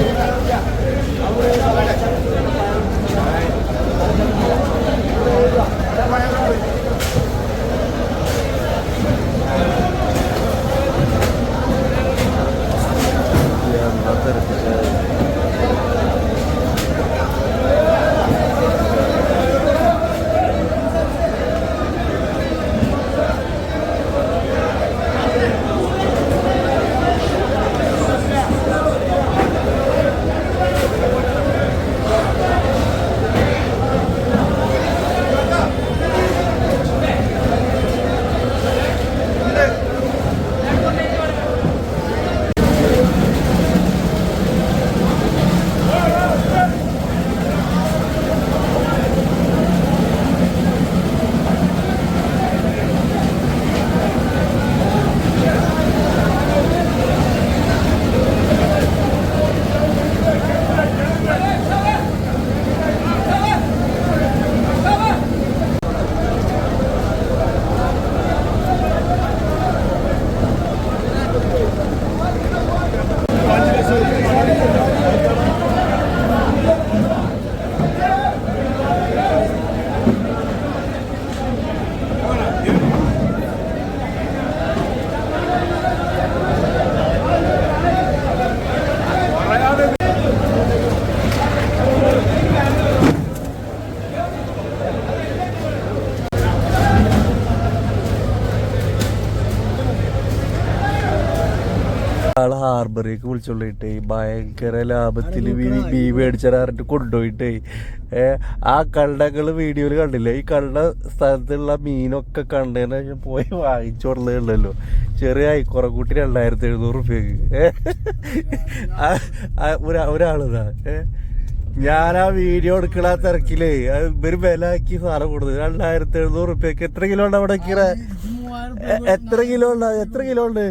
എന്താ ആൾ ഹാർബറിലേക്ക് വിളിച്ചോണ്ടിട്ടേ ഭയങ്കര ലാഭത്തിൽ ബീവ് മീൻ മേടിച്ചിട്ട് കൊണ്ടുപോയിട്ടേ. ആ കള്ളകൾ വീഡിയോയിൽ കണ്ടില്ല? ഈ കള്ള സ്ഥലത്തുള്ള മീനൊക്കെ കണ്ടതിന് ശേഷം പോയി വാങ്ങിച്ചോടുള്ളതല്ലോ ചെറിയ ഐക്കുറക്കൂട്ടി രണ്ടായിരത്തി എഴുന്നൂറ് റുപ്യക്ക് ഒരാളിതാ. ഏ ഞാൻ ആ വീഡിയോ എടുക്കണ തിരക്കിലേ. ഇവർ വില ആക്കി സാധനം കൊടുത്തത് രണ്ടായിരത്തി എഴുന്നൂറ് റുപ്യക്ക് എത്ര കിലോ ഉണ്ട് അവിടെ എത്ര കിലോ ഉണ്ട്? എത്ര കിലോ ഉണ്ട്?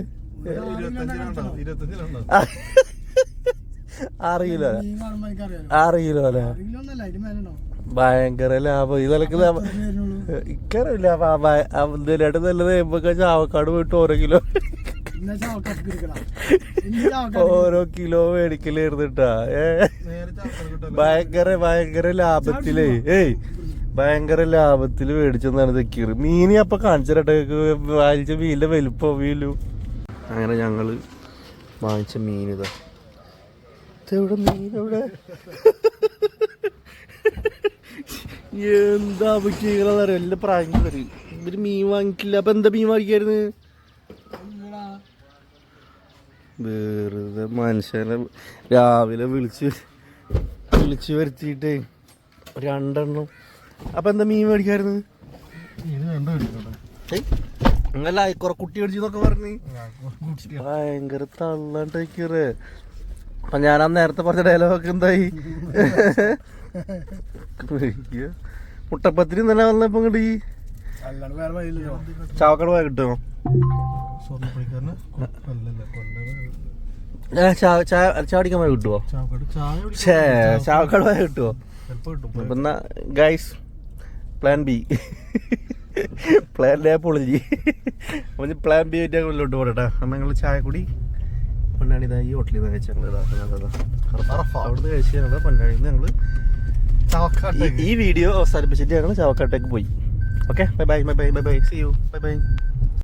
ആറ് കിലോ ആറ് കിലോ അല്ലേ? ഭയങ്കര ലാഭം. ഇതൊക്കെ ഇക്കറിയില്ല ഇതിലായിട്ട് നല്ലത് എമ്പൊക്കെ ചാവക്കാട് പോയിട്ട് ഓരോ കിലോ ഓരോ കിലോ മേടിക്കലിരുന്നിട്ടാ ഏ? ഭയങ്കര ഭയങ്കര ലാഭത്തിലേ. ഏയ് ഭയങ്കര ലാഭത്തിൽ മേടിച്ചെന്നാണ് തെക്കീറ് മീനി അപ്പൊ കാണിച്ചിട്ടെ വായിച്ച മീനിന്റെ വലിപ്പം വീലു അങ്ങനെ ഞങ്ങൾ വാങ്ങിച്ച മീൻ ഇതാ. ഇതെവിടെ മീൻ എവിടെ എന്താ പറ്റിയ എല്ലാ പ്രായം തരും ഇവർ മീൻ വാങ്ങിക്കില്ല. അപ്പൊ എന്താ മീൻ വാങ്ങിക്കായിരുന്നു? വേറെ മനുഷ്യനെ രാവിലെ വിളിച്ച് വിളിച്ച് വരുത്തിയിട്ടേ രണ്ടെണ്ണം. അപ്പൊ എന്താ മീൻ മേടിക്കായിരുന്നു? അങ്ങല്ല കുറെ കുട്ടി മേടിച്ചെന്നൊക്കെ പറഞ്ഞു. ഭയങ്കര തള്ളണ്ടേക്കറ് അപ്പൊ ഞാൻ ആ നേരത്തെ പറഞ്ഞ ഡയലോഗൊക്കെ എന്തായി. മുട്ടപ്പത്തിരി തന്നെ വന്നപ്പോ ഇങ്ങോട്ട് ഈ ചാവക്കട പോയ കിട്ടുമോ? ചാടിക്കാൻ പോയ കിട്ടുമോ ചാവക്കട പോയ കിട്ടുമോ അപ്പൊ എന്നാ ഗൈസ് പ്ലാൻ ബി പ്ലാൻ ഡേ പൊളിഞ്ഞി അപ്പൊ പ്ലാൻ ബി ആയിട്ട് ഉള്ളിലോട്ട് പോകട്ടെ അപ്പം ഞങ്ങൾ ചായ കൂടി. പൊന്നാണി ഇതാ ഈ ഹോട്ടലിൽ നിന്ന് കഴിച്ചാൽ അവിടുന്ന് കഴിച്ച് ഞങ്ങൾ പൊന്നാണിയിൽ നിന്ന് ഞങ്ങൾ ഈ വീഡിയോ അവസാനിപ്പിച്ചിട്ട് ഞങ്ങൾ ചാവക്കാട്ടേക്ക് പോയി. Okay bye bye bye bye bye see you bye bye